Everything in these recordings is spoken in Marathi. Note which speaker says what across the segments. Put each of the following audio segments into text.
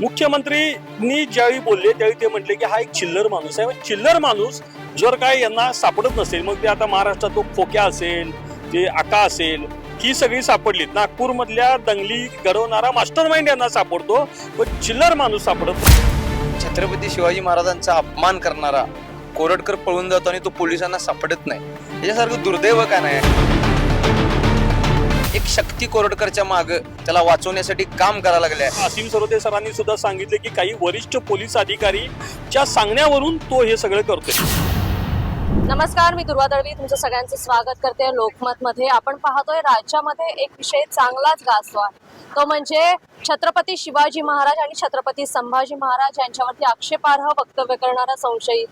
Speaker 1: मुख्यमंत्रीनी ज्यावेळी बोलले त्यावेळी ते म्हटले की हा एक चिल्लर माणूस आहे. चिल्लर माणूस जर काय यांना सापडत नसेल मग ते आता महाराष्ट्रात तो खोक्या असेल ते आका असेल ही सगळी सापडलीत. नागपूरमधल्या दंगली घडवणारा मास्टर माइंड यांना सापडतो पण चिल्लर माणूस सापडत
Speaker 2: छत्रपती शिवाजी महाराजांचा अपमान करणारा कोरटकर पळून जातो आणि तो पोलिसांना सापडत नाही. याच्यासारखं दुर्दैव का नाही? एक शक्ती कोरटकरच्या माग त्याला वाचवण्यासाठी काम करायला लागले
Speaker 1: असीम सरोदे सरांनी सुद्धा सांगितले की काही वरिष्ठ पोलीस अधिकारीच्या सांगण्यावरून तो हे सगळं करतोय.
Speaker 3: नमस्कार मी दुर्वा दळवी. तुमचं सगळ्यांचं स्वागत करते लोकमत मध्ये आपण पाहतोय राज्यामध्ये एक विषय चांगलाच गाजतो आहे. तो म्हणजे छत्रपती शिवाजी महाराज आणि छत्रपती संभाजी महाराज यांच्यावरती आक्षेपार्ह वक्तव्य करणारा संशयी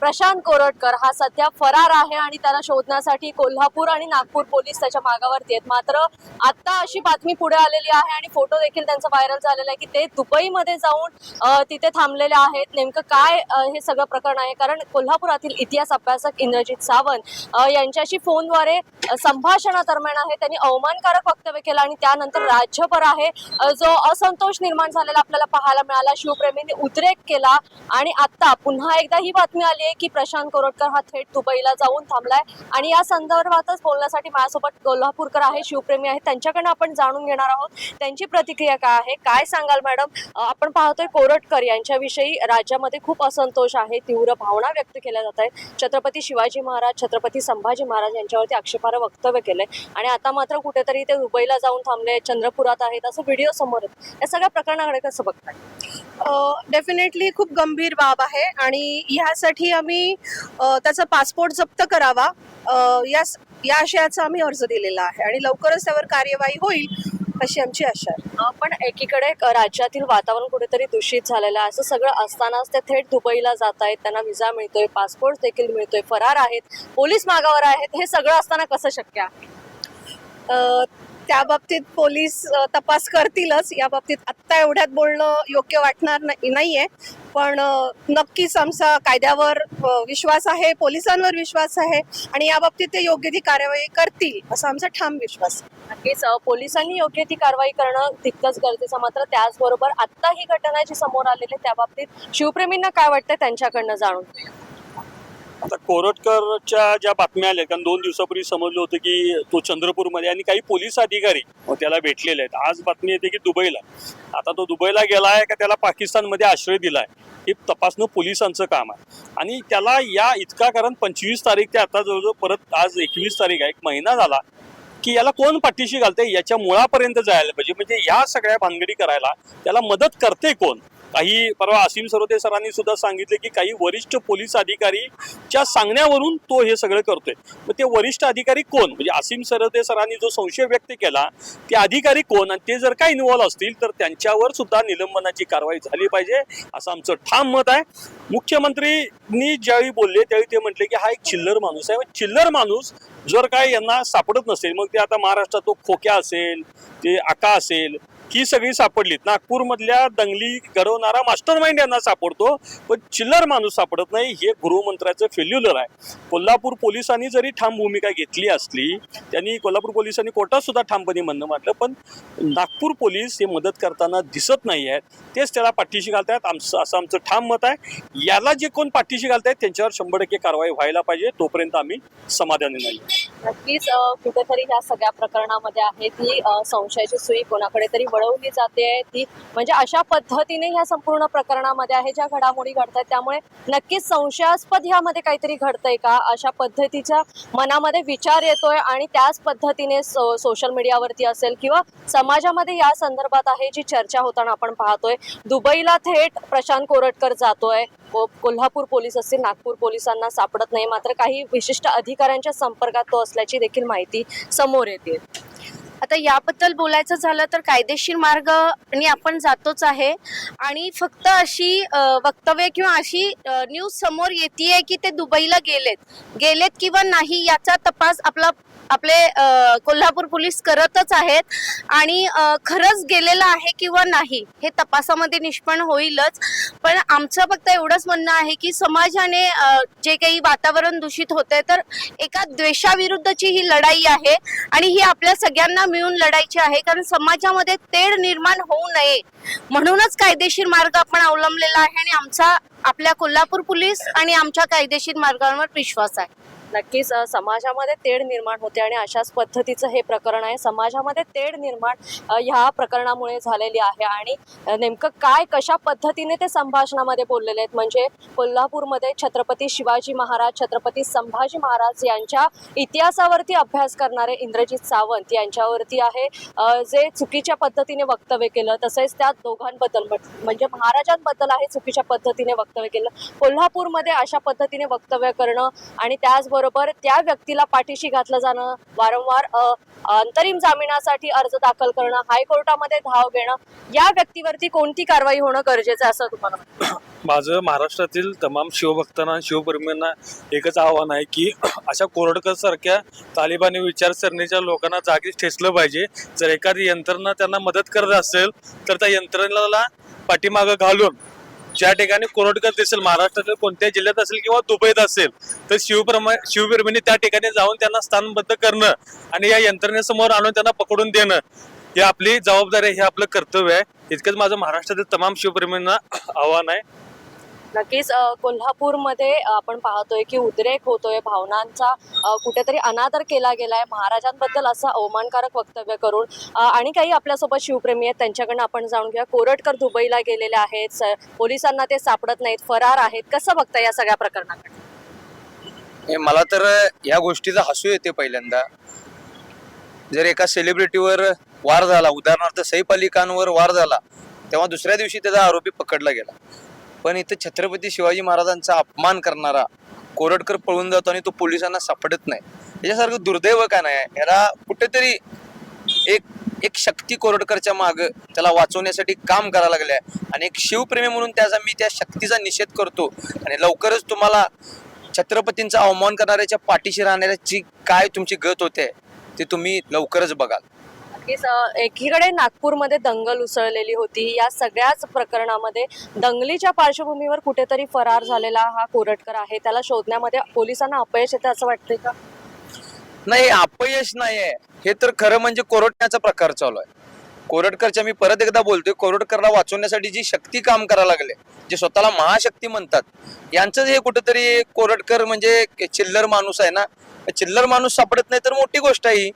Speaker 3: प्रशांत कोरटकर हा सध्या फरार आहे आणि त्याला शोधण्यासाठी कोल्हापूर आणि नागपूर पोलीस त्याच्या मागावरती आहेत. मात्र आता अशी बातमी पुढे आलेली आहे आणि फोटो देखील त्यांचा व्हायरल झालेला आहे की ते दुबईमध्ये जाऊन तिथे थांबलेले आहेत. नेमकं काय हे सगळं प्रकरण आहे? कारण कोल्हापुरातील इतिहास अभ्यासक इंद्रजित सावंत यांच्याशी फोनद्वारे संभाषणादरम्यान आहे. त्यांनी अवमानकारक वक्तव्य केलं आणि त्यानंतर बरोबर आहे. जो असंतोष निर्माण झालेला आपल्याला पाहायला मिळाला. शिवप्रेमींनी उद्रेक केला आणि आता पुन्हा एकदा ही बातमी आली आहे की प्रशांत कोरटकर हा थेट दुबईला जाऊन थांबलाय. आणि या संदर्भातच बोलण्यासाठी माझ्यासोबत कोल्हापूरकर आहे शिवप्रेमी आहे. त्यांच्याकडनं आपण जाणून घेणार आहोत. त्यांची प्रतिक्रिया काय आहे? काय सांगाल मॅडम? आपण पाहतोय कोरटकर यांच्याविषयी राज्यामध्ये खूप असंतोष आहे तीव्र भावना व्यक्त केल्या जात आहेत. छत्रपती शिवाजी महाराज छत्रपती संभाजी महाराज यांच्यावरती आक्षेपार्ह वक्तव्य केलंय. आणि आता मात्र कुठेतरी ते दुबईला जाऊन थांबले. चंद्रपुरात आहेत असं व्हिडिओ समोर आहेत या सगळ्या प्रकरणाकडे कसं बघताय?
Speaker 4: डेफिनेटली खूप गंभीर बाब आहे आणि ह्यासाठी आम्ही त्याचा पासपोर्ट जप्त करावा. या या आशयाचा आम्ही अर्ज दिलेला आहे आणि लवकरच त्यावर कार्यवाही होईल अशी आमची आशा आहे.
Speaker 3: पण एकीकडे राज्यातील वातावरण कुठेतरी दूषित झालेलं आहे. असं सगळं असतानाच ते थेट दुबईला जात आहेत त्यांना विजा मिळतोय पासपोर्ट देखील मिळतोय फरार आहेत पोलीस मागावर आहेत. हे सगळं असताना कसं शक्य आहे?
Speaker 4: त्या बाबतीत पोलीस तपास करतीलच. या बाबतीत आत्ता एवढ्यात बोलणं योग्य वाटणार नाही नाहीये. पण नक्कीच आमचा कायद्यावर विश्वास आहे पोलिसांवर विश्वास आहे आणि या बाबतीत ते योग्य ती कारवाई करतील असा आमचा ठाम विश्वास आहे.
Speaker 3: नक्कीच पोलिसांनी योग्य ती कारवाई करणं तितकंच गरजेचं मात्र त्याचबरोबर आत्ता ही घटना जी समोर आलेली त्या बाबतीत शिवप्रेमींना काय वाटतं त्यांच्याकडनं जाणून
Speaker 1: आता कोरटकरच्या ज्या बातम्या आल्या कारण दोन दिवसापूर्वी समजलं होतं की तो चंद्रपूरमध्ये आणि काही पोलीस अधिकारी त्याला भेटलेले आहेत. आज बातमी येते की दुबईला. आता तो दुबईला गेला आहे का त्याला पाकिस्तानमध्ये आश्रय दिलाय? हे तपासणं पोलिसांचं काम आहे. आणि त्याला या इतका कारण पंचवीस तारीख ते आता जवळजवळ परत आज एकवीस तारीख आहे एक महिना झाला की याला कोण पाठीशी घालते याच्या मुळापर्यंत जायला पाहिजे. म्हणजे या सगळ्या भानगडी करायला त्याला मदत करते कोण? काही परवा असीम सरोदे सरांनी सुद्धा सांगितले की काही वरिष्ठ पोलीस अधिकारीच्या सांगण्यावरून तो हे सगळं करतोय. मग ते वरिष्ठ अधिकारी कोण? म्हणजे असीम सरोदे सरांनी जो संशय व्यक्त केला ते अधिकारी कोण? आणि ते जर का इन्व्हॉल्व्ह असतील तर त्यांच्यावर सुद्धा निलंबनाची कारवाई झाली पाहिजे असं आमचं ठाम मत आहे. मुख्यमंत्रीनी ज्यावेळी बोलले त्यावेळी ते म्हटले की हा एक चिल्लर माणूस आहे. मग चिल्लर माणूस जर काय यांना सापडत नसेल मग ते आता महाराष्ट्रात तो खोक्या असेल ते आका असेल ही सगळी सापडलीत. नागपूरमधल्या दंगली घडवणारा मास्टर माइंड यांना सापडतो पण चिल्लर माणूस सापडत नाही हे गृहमंत्र्याचं फेल्युलर आहे. कोल्हापूर पोलिसांनी जरी ठाम भूमिका घेतली असली त्यांनी कोल्हापूर पोलिसांनी कोर्टात सुद्धा ठामपणे म्हणणं मांडलं पण नागपूर पोलीस हे मदत करताना दिसत नाही आहेत. तेच त्याला पाठीशी घालतायत. आमचं असं आमचं ठाम मत आहे. याला जे कोण पाठीशी घालतायत त्यांच्यावर शंभर टक्के कारवाई व्हायला पाहिजे. तोपर्यंत आम्ही समाधानी नाही.
Speaker 3: नक्कीच कुठेतरी ह्या सगळ्या प्रकरणामध्ये आहे ती संशयाची सुई कोणाकडे तरी वळवली जाते ती. म्हणजे अशा पद्धतीने ह्या संपूर्ण प्रकरणामध्ये आहे ज्या घडामोडी घडतात त्यामुळे नक्कीच संशयास्पद ह्यामध्ये काहीतरी घडतंय का? अशा पद्धतीच्या मनामध्ये विचार येतोय आणि त्याच पद्धतीने सो- सोशल मीडियावरती असेल किंवा समाजामध्ये या संदर्भात आहे जी चर्चा होताना आपण पाहतोय दुबईला थेट प्रशांत कोरटकर जातोय. कोल्हापूर पोलीस असतील नागपूर पोलिसांना सापडत नाही. मात्र काही विशिष्ट अधिकाऱ्यांच्या संपर्कात तो असल्याची देखील माहिती समोर येते.
Speaker 5: आता याबद्दल बोलायचं झालं तर कायदेशीर मार्ग आणि आपण जातोच आहे. आणि फक्त अशी वक्तव्य किंवा अशी न्यूज समोर येते की ते दुबईला गेलेत. गेलेत किंवा नाही याचा तपास आपला आपले कोल्हापूर पोलीस करतच आहेत. आणि खरंच गेलेलं आहे किंवा नाही हे तपासामध्ये निष्पन्न होईलच. पण आमचं फक्त एवढंच म्हणणं आहे की समाजाने जे काही वातावरण दूषित होतंय तर एका द्वेषाविरुद्धची ही लढाई आहे. आणि ही आपल्या सगळ्यांना मिळून लढायची आहे कारण समाजामध्ये तेढ निर्माण होऊ नये. म्हणूनच कायदेशीर मार्ग आपण अवलंबलेला आहे आणि आमचा आपल्या कोल्हापूर पोलीस आणि आमच्या कायदेशीर मार्गांवर विश्वास आहे.
Speaker 3: नक्कीच समाजामध्ये तेढ निर्माण होते आणि अशाच पद्धतीचं हे प्रकरण आहे. समाजामध्ये तेढ निर्माण ह्या प्रकरणामुळे झालेली आहे आणि नेमकं काय कशा पद्धतीने ते संभाषणामध्ये बोललेले आहेत? म्हणजे कोल्हापूरमध्ये छत्रपती शिवाजी महाराज छत्रपती संभाजी महाराज यांच्या इतिहासावरती अभ्यास करणारे इंद्रजित सावंत यांच्यावरती आहे जे चुकीच्या पद्धतीने वक्तव्य केलं. तसेच त्या दोघांबद्दल म्हणजे महाराजांबद्दल आहे चुकीच्या पद्धतीने वक्तव्य केलं. कोल्हापूरमध्ये अशा पद्धतीने वक्तव्य करणं आणि त्याचबरोबर त्या व्यक्तीला पाठीशी घातलं जाणं वारंवार अंतरिम जामिनासाठी अर्ज दाखल करणं हायकोर्टामध्ये धाव घेणं या व्यक्तीवरती कोणती कारवाई होणं गरजेचं असं तुम्हाला
Speaker 6: माझं महाराष्ट्रातील तमाम शिवभक्तांना आणि शिवप्रेमींना एकच आव्हान आहे की अशा कोरडकर सारख्या तालिबानी विचारसरणीच्या लोकांना जागीच ठेचलं पाहिजे. जर एखादी यंत्रणा त्यांना मदत करत असेल तर त्या यंत्रणेला पाठीमागं घालून ज्या ठिकाणी कोरडकर दिसेल महाराष्ट्रातील कोणत्या जिल्ह्यात असेल किंवा दुबईत असेल तर शिवप्रमा शिवप्रेमींनी त्या ठिकाणी जाऊन त्यांना स्थानबद्ध करणं आणि या यंत्रणेसमोर आणून त्यांना पकडून देणं ही आपली जबाबदारी हे आपलं कर्तव्य आहे. इतकंच माझं महाराष्ट्रातील तमाम शिवप्रेमींना आव्हान आहे.
Speaker 3: नक्कीच कोल्हापूरमध्ये आपण पाहतोय की उद्रेक होतोय भावनांचा. कुठेतरी अनादर केला गेलाय महाराजांबद्दल असं अवमानकारक वक्तव्य करून. आणि काही आपल्यासोबत शिवप्रेमी आहेत त्यांच्याकडनं आपण जाणून घ्या कोरटकर दुबईला गेलेले आहेत पोलिसांना ते सापडत नाहीत फरार आहेत. कसं बघता या सगळ्या प्रकरणाकडे?
Speaker 2: मला तर या गोष्टीचा हसू येते पहिल्यांदा. जर एका सेलिब्रिटीवर वार झाला उदाहरणार्थ सैफ अली खानवर वार झाला तेव्हा दुसऱ्या दिवशी त्याचा आरोपी पकडला गेला. पण इथं छत्रपती शिवाजी महाराजांचा अपमान करणारा कोरडकर पळून जातो आणि तो पोलिसांना सापडत नाही. याच्यासारखं दुर्दैव का नाही? ह्याला कुठेतरी एक एक शक्ती कोरडकरच्या माग त्याला वाचवण्यासाठी काम करायला लागले आणि एक शिवप्रेमी म्हणून त्याचा मी त्या शक्तीचा निषेध करतो. आणि लवकरच तुम्हाला छत्रपतींचा अवमान करणाऱ्याच्या पाठीशी राहणाऱ्याची काय तुमची गत होते ते तुम्ही लवकरच बघाल.
Speaker 3: नक्कीच एकीकडे नागपूरमध्ये दंगल उसळलेली होती. या सगळ्याच प्रकरणामध्ये दंगलीच्या पार्श्वभूमीवर कुठेतरी फरार झालेला हा कोरटकर आहे. त्याला शोधण्यामध्ये पोलिसांना अपयश येते असं वाटतंय का?
Speaker 2: नाही अपयश नाहीये. हे तर खरं म्हणजे कोरटण्याचा प्रकार चालू आहे. कोरटकरच्या मी परत एकदा बोलतोय कोरटकरला वाचवण्यासाठी जी शक्ती काम करायला लागले जे स्वतःला महाशक्ती म्हणतात यांचं हे कुठेतरी कोरटकर म्हणजे चिल्लर माणूस आहे ना? चिल्लर माणूस सापडत नाही तर मोठी गोष्ट आहे ही.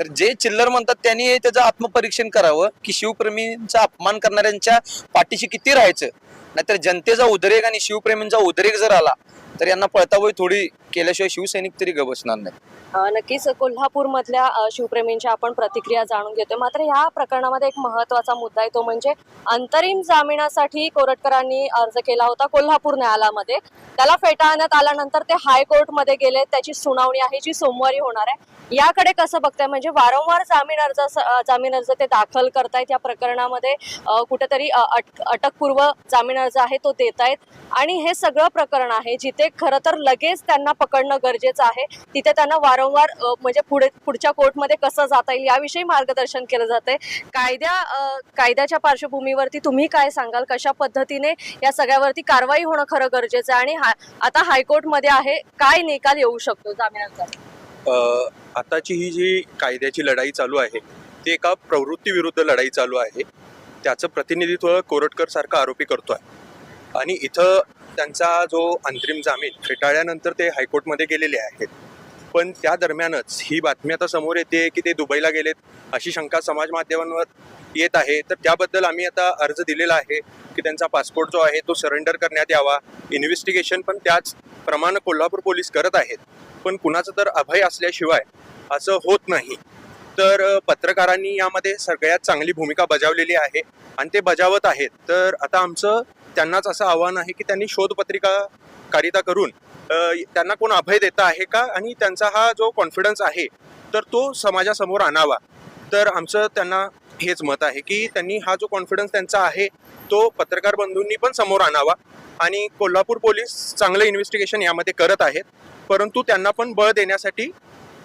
Speaker 2: तर जे चिल्लर म्हणतात त्यांनी त्याचं आत्मपरीक्षण करावं की शिवप्रेमींचा अपमान करणाऱ्यांच्या पाठीशी किती राहायचं? नाहीतर जनतेचा उद्रेक आणि शिवप्रेमींचा उद्रेक जर आला तर यांना पळतावळी थोडी केल्याशिवाय शिवसैनिक तरी गबसणार नाही.
Speaker 3: नक्कीच कोल्हापूरमधल्या शिवप्रेमींच्या आपण प्रतिक्रिया जाणून घेतोय. मात्र ह्या प्रकरणामध्ये एक महत्त्वाचा मुद्दा आहे तो म्हणजे अंतरिम जामिनासाठी कोरटकरांनी अर्ज केला होता कोल्हापूर न्यायालयामध्ये. त्याला फेटाळण्यात आल्यानंतर ते हायकोर्टमध्ये गेले. त्याची सुनावणी आहे जी सोमवारी होणार आहे. याकडे कसं बघताय? म्हणजे वारंवार जामीन अर्ज जामीन अर्ज ते दाखल करतायत. या प्रकरणामध्ये कुठेतरी अटकपूर्व जामीन अर्ज आहे तो देत आहेत आणि हे सगळं प्रकरण आहे जिथे खरं तर लगेच त्यांना पकडणं गरजेचं आहे. तिथे त्यांना वारंवार म्हणजे पुढे पुढच्या कोर्टमध्ये कसं जाता येईल याविषयी मार्गदर्शन केलं जातंय. कायद्या कायद्याच्या पार्श्वभूमीवरती तुम्ही काय सांगाल? कशा पद्धतीने या सगळ्यावरती कारवाई होणं खरं गरजेचं आहे? आणि हा- आता हायकोर्टमध्ये आहे काय निकाल येऊ शकतो जामिनाचा?
Speaker 7: आताची ही जी कायद्याची लढाई चालू आहे ती एका प्रवृत्तीविरुद्ध लढाई चालू आहे. त्याचं प्रतिनिधित्व कोरटकर सारखा आरोपी करतो आहे आणि इथं त्यांचा जो अंतरिम जामीन फेटाळल्यानंतर ते हायकोर्टमध्ये गेलेले आहेत. पण त्या दरम्यानच ही बातमी आता समोर येते की ते दुबईला गेलेत अशी शंका समाज माध्यमांवर येत आहे. तर त्याबद्दल आम्ही आता अर्ज दिलेला आहे की त्यांचा पासपोर्ट जो आहे तो सरेंडर करण्यात यावा. इन्व्हेस्टिगेशन पण त्याच प्रमाणे कोल्हापूर पोलीस करत आहेत. पण कुणाचं तर अभय असल्याशिवाय असं होत नाही. तर पत्रकारांनी यामध्ये सगळ्यात चांगली भूमिका बजावलेली आहे. आणि ते बजावत आहेत. तर आता आमचं त्यांनाच असं आव्हान आहे की त्यांनी शोधपत्रिका कारिता करून त्यांना कोण अभय देत आहे का? आणि त्यांचा हा जो कॉन्फिडन्स आहे तर तो समाजासमोर आणावा. तर आमचं त्यांना हेच मत आहे की त्यांनी हा जो कॉन्फिडन्स त्यांचा आहे तो पत्रकार बंधूंनी पण समोर आणावा. आणि कोल्हापूर पोलीस चांगलं इन्व्हेस्टिगेशन यामध्ये करत आहेत. परंतु त्यांना पण बळ देण्यासाठी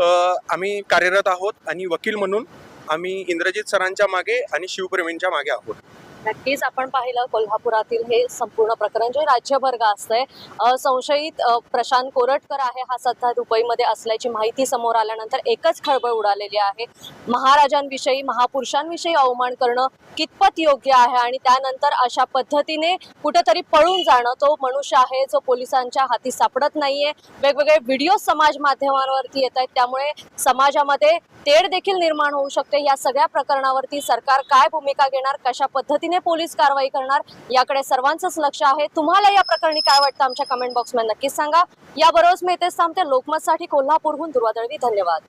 Speaker 7: आम्ही कार्यरत आहोत. आणि वकील म्हणून आम्ही इंद्रजित सरांच्या मागे आणि शिवप्रेमींच्या मागे आहोत.
Speaker 3: नक्कीच आपण पाहिलं कोल्हापुरातील हे संपूर्ण प्रकरण जे राज्यभर गाजतंय. संशयित प्रशांत कोरटकर आहे हा सध्या दुबईमध्ये असल्याची माहिती समोर आल्यानंतर एकच खळबळ उडालेली आहे. महाराजांविषयी महापुरुषांविषयी अवमान करणं कितपत योग्य आहे आणि त्यानंतर अशा पद्धतीने कुठेतरी पळून जाणं तो मनुष्य आहे जो पोलिसांच्या हाती सापडत नाहीये. वेगवेगळे व्हिडिओ समाज माध्यमांवरती येत आहेत त्यामुळे समाजामध्ये तेढ देखील निर्माण होऊ शकते. या सगळ्या प्रकरणावरती सरकार काय भूमिका घेणार कशा पद्धतीने पोलीस कारवाई करणार याकडे सर्वांचंच लक्ष आहे. तुम्हाला या प्रकरणी काय वाटतं आमच्या कमेंट बॉक्समध्ये नक्कीच सांगा. याबरोबरच मी इथेच थांबते. लोकमतसाठी कोल्हापूरहून दुर्वादळवी धन्यवाद.